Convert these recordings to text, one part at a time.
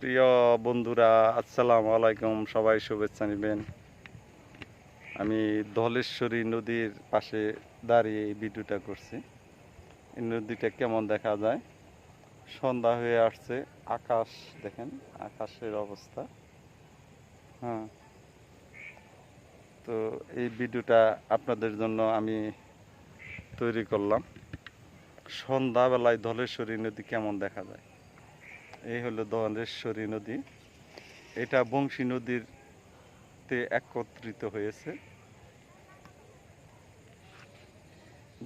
প্রিয় বন্ধুরা, আসসালাম আলাইকুম। সবাই শুভেচ্ছা নেবেন। আমি ধলেশ্বরী নদীর পাশে দাঁড়িয়ে এই ভিডিওটা করছি। এই নদীটা কেমন দেখা যায়? সন্ধ্যা হয়ে আসছে। আকাশ, দেখেন, আকাশের অবস্থা। হ্যাঁ। তো এই ভিডিওটা আপনাদের জন্য আমি তৈরি করলাম। সন্ধ্যাবেলায় ধলেশ্বরী নদী কেমন দেখা যায়? এই হলো ধলেশ্বরী নদী। এটা বংশী নদীর তে একত্রিত হয়েছে।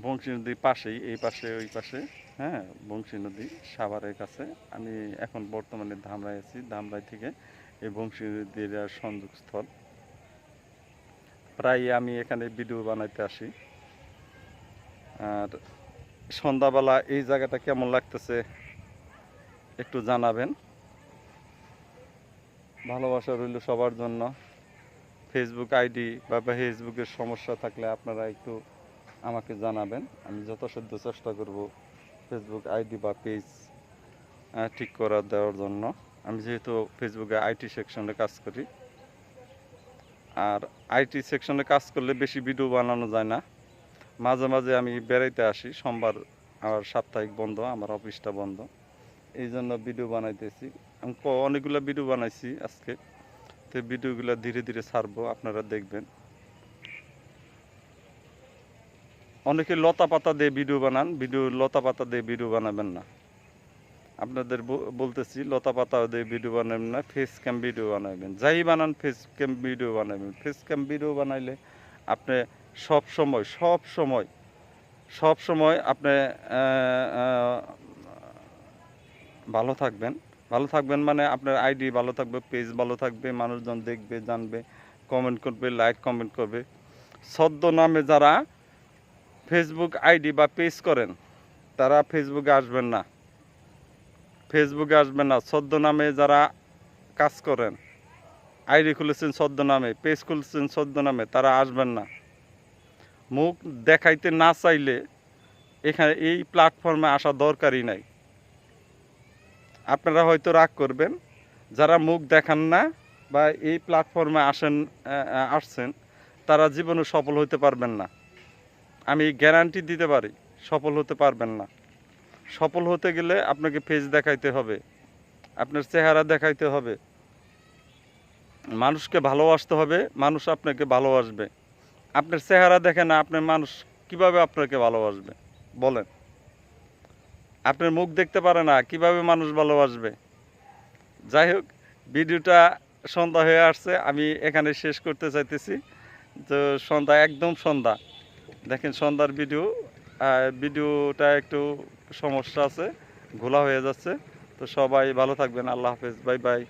বংশী নদীর পাশেই, এই পাশে, ওই পাশে হ্যাঁ বংশী নদী সাভারের কাছে। আমি এখন বর্তমানে ধামরাই আছি, ধামরাই থেকে এই বংশী নদীর সংযোগস্থল। প্রায় আমি এখানে ভিডিও বানাইতে আসি। আর সন্ধ্যাবেলা এই জায়গাটা কেমন লাগতেছে? একটু জানাবেন। ভালোবাসা রইল সবার জন্য। ফেসবুক আইডি বা ফেসবুকের সমস্যা থাকলে আপনারা একটু আমাকে জানাবেন। আমি যথাসাধ্য চেষ্টা করব ফেসবুক আইডি বা পেজ ঠিক করা দেওয়ার জন্য। আমি যেহেতু ফেসবুকে আইটি সেকশনে কাজ করি। আর আইটি সেকশনে কাজ করলে বেশি ভিডিও বানানো যায় না। মাঝে মাঝে আমি বেড়াইতে আসি। সোমবার আর সাপ্তাহিক বন্ধ, আমার অফিসটা বন্ধ। এই জন্য ভিডিও বানাইতেছি। আমি অনেকগুলো ভিডিও বানাইছি আজকে। তো ভিডিওগুলো ধীরে ধীরে ছাড়বো, আপনারা দেখবেন। অনেকে লতা পাতা দিয়ে ভিডিও বানান ভিডিও লতা পাতা দিয়ে ভিডিও বানাবেন না। আপনাদের বলতেছি, লতা পাতা দিয়ে ভিডিও বানাবেন না ফেস ক্যাম ভিডিও বানাবেন। যাই বানান ফেস ক্যাম ভিডিও বানাবেন। ফেস ক্যাম ভিডিও বানাইলে আপনি সব সময় সব সময় সব সময় আপনি ভালো থাকবেন। ভালো থাকবেন মানে আপনার আইডি ভালো থাকবে, পেজ ভালো থাকবে, মানুষজন দেখবে, জানবে কমেন্ট করবে লাইক কমেন্ট করবে। সদ্য নামে যারা ফেসবুক আইডি বা পেজ করেন, তারা ফেসবুকে আসবেন না। ফেসবুকে আসবেন না। সদ্য নামে যারা কাজ করেন, আইডি খুলেছেন সদ্য নামে, পেজ খুলেছেন সদ্য নামে, তারা আসবেন না। মুখ দেখাইতে না চাইলে এখানে এই প্ল্যাটফর্মে আসা দরকারই নাই। আপনারা হয়তো রাগ করবেন, যারা মুখ দেখান না বা এই প্ল্যাটফর্মে আসেন আসছেন, তারা জীবনে সফল হতে পারবেন না। আমি গ্যারান্টি দিতে পারি, সফল হতে পারবেন না। সফল হতে গেলে আপনাকে ফেস দেখাইতে হবে, আপনার চেহারা দেখাইতে হবে। মানুষকে ভালোবাসতে হবে, মানুষ আপনাকে ভালোবাসবে। আপনার চেহারা দেখে না, আপনার মানুষ কীভাবে আপনাকে ভালোবাসবে? বলেন। আপনার মুখ দেখতে পারে না, কীভাবে মানুষ ভালোবাসবে? যাই হোক, ভিডিওটা সন্ধ্যা হয়ে আসছে, আমি এখানে শেষ করতে চাইতেছি। তো সন্ধ্যা, একদম সন্ধ্যা। দেখেন সন্ধ্যার ভিডিও ভিডিওটা একটু সমস্যা আছে, ঘোলা হয়ে যাচ্ছে। তো সবাই ভালো থাকবেন, আল্লাহ হাফেজ, বাই বাই।